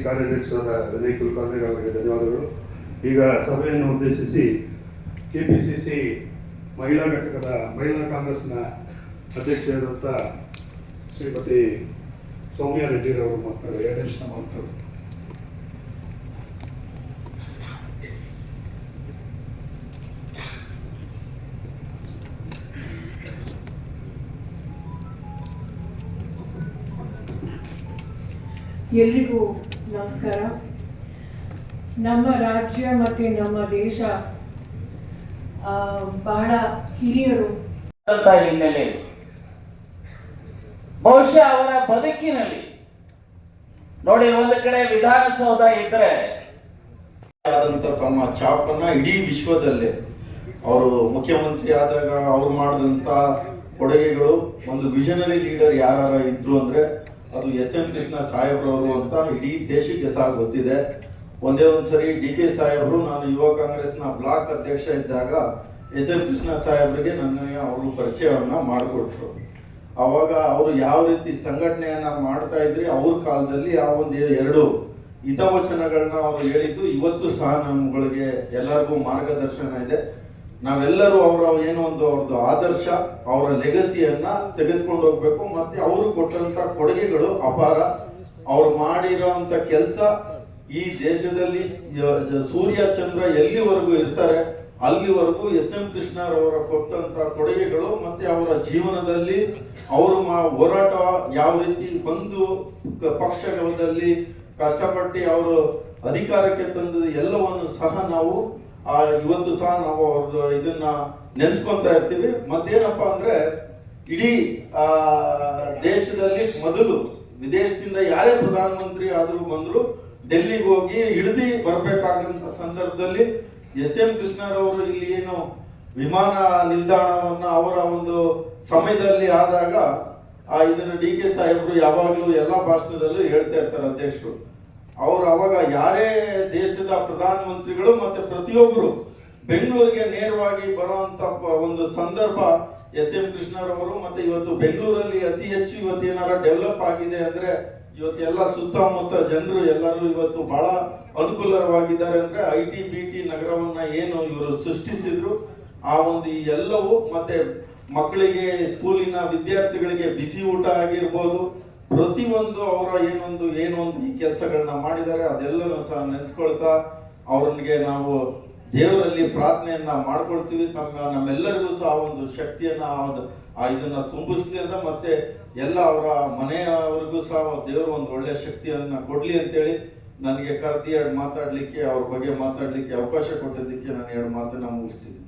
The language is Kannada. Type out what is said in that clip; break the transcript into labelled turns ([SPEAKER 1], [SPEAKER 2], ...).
[SPEAKER 1] ನಡೆಸಿದ ವಿನಯ್ ಕುಲಕರ್ಣಿ ಅವರಿಗೆ ಧನ್ಯವಾದಗಳು. ಈಗ ಸಭೆಯನ್ನು ಉದ್ದೇಶಿಸಿ ಕೆ ಪಿ ಸಿ ಸಿ ಮಹಿಳಾ ಘಟಕದ ಮಹಿಳಾ ಕಾಂಗ್ರೆಸ್ನ ಅಧ್ಯಕ್ಷರಾದಂಥ ಶ್ರೀಮತಿ ಸೌಮ್ಯ ರೆಡ್ಡಿರವರು ಮಾತಾಡ, ಎರಡು ನಿಮಿಷ ಮಾತಾಡೋದು
[SPEAKER 2] ಎಲ್ರಿಗೂ ನಮಸ್ಕಾರ. ನಮ್ಮ ರಾಜ್ಯ ಮತ್ತು ನಮ್ಮ ದೇಶ ಆ, ಬಹಳ ಹಿರಿಯರು.
[SPEAKER 3] ಅಂತ ಹಿನ್ನೆಲೆ. ಬಹುಶಃ ಅವರ ಬದುಕಿನಲ್ಲಿ ನೋಡಿ ಒಂದು ಕಡೆ ವಿಧಾನಸೌಧ ಇದ್ರೆ
[SPEAKER 4] ಆದಂತ ತಮ್ಮ ಛಾಪನ್ನ ಇಡೀ ವಿಶ್ವದಲ್ಲೇ ಅವರು ಮುಖ್ಯಮಂತ್ರಿ ಆದಾಗ ಅವ್ರು ಮಾಡಿದಂತ ಕೊಡುಗೆಗಳು ಒಂದು ವಿಷನರಿ ಲೀಡರ್ ಯಾರು ಇದ್ರು ಅಂದ್ರೆ ಅದು ಎಸ್ ಎಂ ಕೃಷ್ಣ ಸಾಹೇಬ್ರವರು ಅಂತ ಇಡೀ ದೇಶಕ್ಕೆ ಸಹ ಗೊತ್ತಿದೆ. ಒಂದೇ ಒಂದು ಒಂದ್ಸರಿ ಡಿ ಕೆ ಸಾಹೇಬ್ರು, ನಾನು ಯುವ ಕಾಂಗ್ರೆಸ್ನ ಬ್ಲಾಕ್ ಅಧ್ಯಕ್ಷ ಇದ್ದಾಗ ಎಸ್ ಎಂ ಕೃಷ್ಣ ಸಾಹೇಬ್ರಿಗೆ ನನ್ನ ಅವರು ಪರಿಚಯವನ್ನ ಮಾಡಿಕೊಟ್ರು. ಅವಾಗ ಅವರು ಯಾವ ರೀತಿ ಸಂಘಟನೆಯನ್ನ ಮಾಡ್ತಾ ಇದ್ರಿ, ಅವ್ರ ಕಾಲದಲ್ಲಿ ಆ ಒಂದು ಎರಡು ಹಿತವಚನಗಳನ್ನ ಅವರು ಹೇಳಿದ್ದು, ಇವತ್ತು ಸಹ ನಮ್ಮಗಳಿಗೆ ಎಲ್ಲರಿಗೂ ಮಾರ್ಗದರ್ಶನ ಇದೆ. ನಾವೆಲ್ಲರೂ ಅವರ ಏನೋ ಒಂದು ಅವ್ರದ್ದು ಆದರ್ಶ, ಅವರ ಲೆಗಸಿಯನ್ನ ತೆಗೆದುಕೊಂಡು ಹೋಗ್ಬೇಕು. ಮತ್ತೆ ಅವರು ಕೊಟ್ಟಂತ ಕೊಡುಗೆಗಳು ಅಪಾರ. ಅವ್ರು ಮಾಡಿರೋಂಥ ಕೆಲಸ ಈ ದೇಶದಲ್ಲಿ ಸೂರ್ಯ, ಚಂದ್ರ ಎಲ್ಲಿವರೆಗೂ ಇರ್ತಾರೆ, ಅಲ್ಲಿವರೆಗೂ ಎಸ್ ಎಂ ಕೃಷ್ಣರವರ ಕೊಟ್ಟಂತ ಕೊಡುಗೆಗಳು ಮತ್ತೆ ಅವರ ಜೀವನದಲ್ಲಿ ಅವರು ಹೋರಾಟ ಯಾವ ರೀತಿ ಬಂದು ಪಕ್ಷಗಳಲ್ಲಿ ಕಷ್ಟಪಟ್ಟು ಅವರು ಅಧಿಕಾರಕ್ಕೆ ತಂದ ಎಲ್ಲವನ್ನು ಸಹ ನಾವು ಆ, ಇವತ್ತು ಸಹ ನಾವು ಅವ್ರದ್ದು ಇದನ್ನ ನೆನೆಸ್ಕೊತಾ ಇರ್ತೀವಿ. ಮತ್ತೇನಪ್ಪ ಅಂದ್ರೆ ಇಡೀ ದೇಶದಲ್ಲಿ ಮೊದಲು ವಿದೇಶದಿಂದ ಯಾರೇ ಪ್ರಧಾನಮಂತ್ರಿ ಆದರೂ ಬಂದ್ರು ಡೆಲ್ಲಿಗೆ ಹೋಗಿ ಇಳಿದಿ ಬರಬೇಕಾದಂತ ಸಂದರ್ಭದಲ್ಲಿ ಎಸ್ ಎಂ ಕೃಷ್ಣರವರು ಇಲ್ಲಿ ಏನು ವಿಮಾನ ನಿಲ್ದಾಣವನ್ನ ಅವರ ಒಂದು ಸಮಯದಲ್ಲಿ ಆದಾಗ ಇದನ್ನ ಡಿ ಕೆ ಸಾಹೇಬರು ಯಾವಾಗಲೂ ಎಲ್ಲ ಭಾಷಣದಲ್ಲೂ ಹೇಳ್ತಾ ಇರ್ತಾರೆ ಅಧ್ಯಕ್ಷರು. ಅವರು ಅವಾಗ ಯಾರೇ ದೇಶದ ಪ್ರಧಾನಮಂತ್ರಿಗಳು ಮತ್ತೆ ಪ್ರತಿಯೊಬ್ಬರು ಬೆಂಗಳೂರಿಗೆ ನೇರವಾಗಿ ಬರುವಂತ ಒಂದು ಸಂದರ್ಭ ಎಸ್ ಎಂ ಕೃಷ್ಣರವರು ಮತ್ತೆ ಇವತ್ತು ಬೆಂಗಳೂರಲ್ಲಿ ಅತಿ ಹೆಚ್ಚು ಇವತ್ತು ಏನಾರ ಡೆವಲಪ್ ಆಗಿದೆ ಅಂದ್ರೆ ಇವತ್ತು ಎಲ್ಲ ಸುತ್ತಮುತ್ತ ಜನರು ಎಲ್ಲರೂ ಇವತ್ತು ಬಹಳ ಅನುಕೂಲವಾಗಿದ್ದಾರೆ ಅಂದ್ರೆ ಐ ಟಿ ಬಿ ಟಿ ನಗರವನ್ನ ಏನು ಇವರು ಸೃಷ್ಟಿಸಿದ್ರು, ಆ ಒಂದು ಎಲ್ಲವೂ ಮತ್ತೆ ಮಕ್ಕಳಿಗೆ, ಸ್ಕೂಲಿನ ವಿದ್ಯಾರ್ಥಿಗಳಿಗೆ ಬಿಸಿ ಊಟ ಆಗಿರ್ಬೋದು ಪ್ರತಿಯೊಂದು ಅವರ ಏನೊಂದು ಏನೊಂದು ಈ ಕೆಲಸಗಳನ್ನ ಮಾಡಿದ್ದಾರೆ, ಅದೆಲ್ಲನೂ ಸಹ ನೆನೆಸ್ಕೊಳ್ತಾ ಅವ್ರನ್ಗೆ ನಾವು ದೇವರಲ್ಲಿ ಪ್ರಾರ್ಥನೆಯನ್ನ ಮಾಡ್ಕೊಳ್ತೀವಿ. ತಮ್ಮ, ನಮ್ಮೆಲ್ಲರಿಗೂ ಸಹ ಒಂದು ಶಕ್ತಿಯನ್ನ, ಒಂದು ಇದನ್ನ ತುಂಬಿಸ್ಲಿ ಅಂತ ಮತ್ತೆ ಎಲ್ಲ ಅವರ ಮನೆಯವರಿಗೂ ಸಹ ದೇವರು ಒಂದು ಒಳ್ಳೆ ಶಕ್ತಿಯನ್ನ ಕೊಡ್ಲಿ ಅಂತೇಳಿ ನನಗೆ ಕರೆದಿ ಎರಡು ಮಾತಾಡ್ಲಿಕ್ಕೆ, ಅವ್ರ ಬಗ್ಗೆ ಮಾತಾಡ್ಲಿಕ್ಕೆ ಅವಕಾಶ ಕೊಟ್ಟಿದ್ದಕ್ಕೆ ನಾನು ಎರಡು ಮಾತನ್ನ ಮುಗಿಸ್ತೀನಿ.